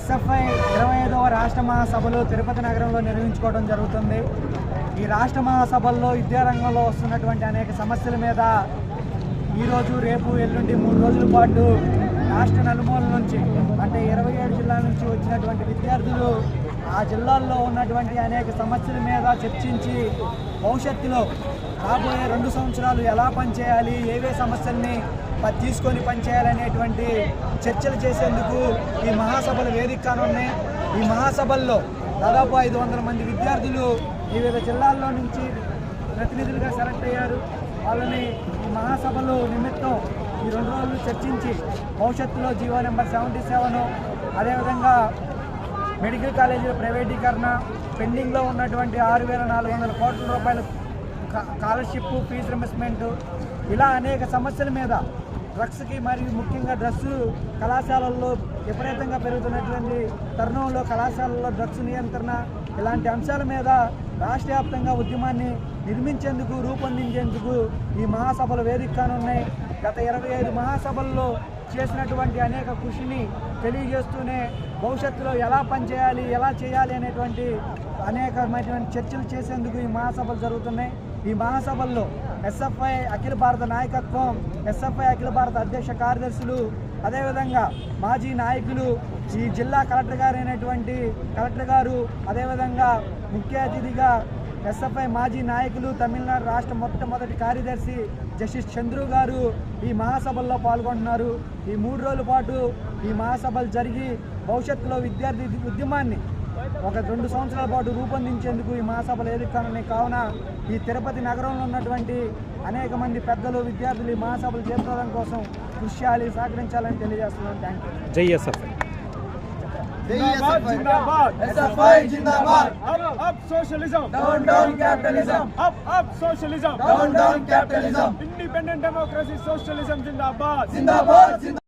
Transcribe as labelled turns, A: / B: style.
A: SFI ఇరవై ఐదవ రాష్ట్ర మహాసభలు తిరుపతి నగరంలో నిర్వహించుకోవడం జరుగుతుంది. ఈ రాష్ట్ర మహాసభల్లో విద్యారంగంలో వస్తున్నటువంటి అనేక సమస్యల మీద ఈరోజు రేపు ఎల్లుండి మూడు రోజుల పాటు రాష్ట్ర నలుమూల నుంచి అంటే ఇరవై ఏడు జిల్లాల నుంచి వచ్చినటువంటి విద్యార్థులు ఆ జిల్లాల్లో ఉన్నటువంటి అనేక సమస్యల మీద చర్చించి భవిష్యత్తులో రాబోయే రెండు సంవత్సరాలు ఎలా పనిచేయాలి ఏవే సమస్యల్ని తీసుకొని పనిచేయాలనేటువంటి చర్చలు చేసేందుకు ఈ మహాసభలు వేదిక కానున్నాయి ఈ మహాసభల్లో దాదాపు ఐదు వందల మంది విద్యార్థులు వివిధ జిల్లాల్లో నుంచి ప్రతినిధులుగా సెలెక్ట్ అయ్యారు. వాళ్ళని ఈ మహాసభలు నిమిత్తం ఈ రెండు రోజులు చర్చించి భవిష్యత్తులో జీవో నెంబర్ సెవెంటీ సెవెన్ అదేవిధంగా మెడికల్ కాలేజీల ప్రైవేటీకరణ పెండింగ్లో ఉన్నటువంటి ఆరు వేల నాలుగు వందల కోట్ల రూపాయల కా- స్కాలర్షిప్ ఫీజు రిమర్స్మెంట్ ఇలా అనేక సమస్యల మీద డ్రగ్స్కి మరియు ముఖ్యంగా డ్రగ్స్ కళాశాలల్లో విపరీతంగా పెరుగుతున్నటువంటి తరుణంలో కళాశాలల్లో డ్రగ్స్ నియంత్రణ ఇలాంటి అంశాల మీద రాష్ట్ర వ్యాప్తంగా ఉద్యమాన్ని నిర్మించేందుకు రూపొందించేందుకు ఈ మహాసభలు వేదిక కానున్నాయి గత ఇరవై ఐదు మహాసభల్లో చేసినటువంటి అనేక కృషిని తెలియజేస్తూనే భవిష్యత్తులో ఎలా పనిచేయాలి ఎలా చేయాలి అనేటువంటి అనేకమైనటువంటి చర్చలు చేసేందుకు ఈ మహాసభలు జరుగుతున్నాయి. ఈ మహాసభల్లో ఎస్ఎఫ్ఐ అఖిల భారత నాయకత్వం ఎస్ఎఫ్ఐ అఖిల భారత అధ్యక్ష కార్యదర్శులు అదేవిధంగా మాజీ నాయకులు ఈ జిల్లా కలెక్టర్ గారు అయినటువంటి కలెక్టర్ గారు అదేవిధంగా ముఖ్య అతిథిగా ఎస్ఎఫ్ఐ మాజీ నాయకులు తమిళనాడు రాష్ట్ర మొట్టమొదటి కార్యదర్శి జస్టిస్ చంద్రు గారు ఈ మహాసభల్లో పాల్గొంటున్నారు. ఈ మూడు రోజుల పాటు ఈ మహాసభలు జరిగి భవిష్యత్తులో విద్యార్థి ఉద్యమాన్ని ఒక రెండు సంవత్సరాల పాటు రూపొందించేందుకు ఈ మహాసభలు ఎదుర్కొనని కావున ఈ తిరుపతి నగరంలో ఉన్నటువంటి అనేక మంది పెద్దలు విద్యార్థులు ఈ మహాసభలు చేరుకోవడం కోసం కృషి చేయాలి సహకరించాలని తెలియజేస్తున్నాను. థ్యాంక్ యూ
B: జై ఎస్ఎఫ్ఐ.
C: जिंदाबाद जिंदाबाद
A: SFI जिंदाबाद
C: up up socialism
A: down down capitalism
C: up up socialism
A: down down capitalism
C: independent democracy socialism जिंदाबाद
A: जिंदाबाद जिंदाबाद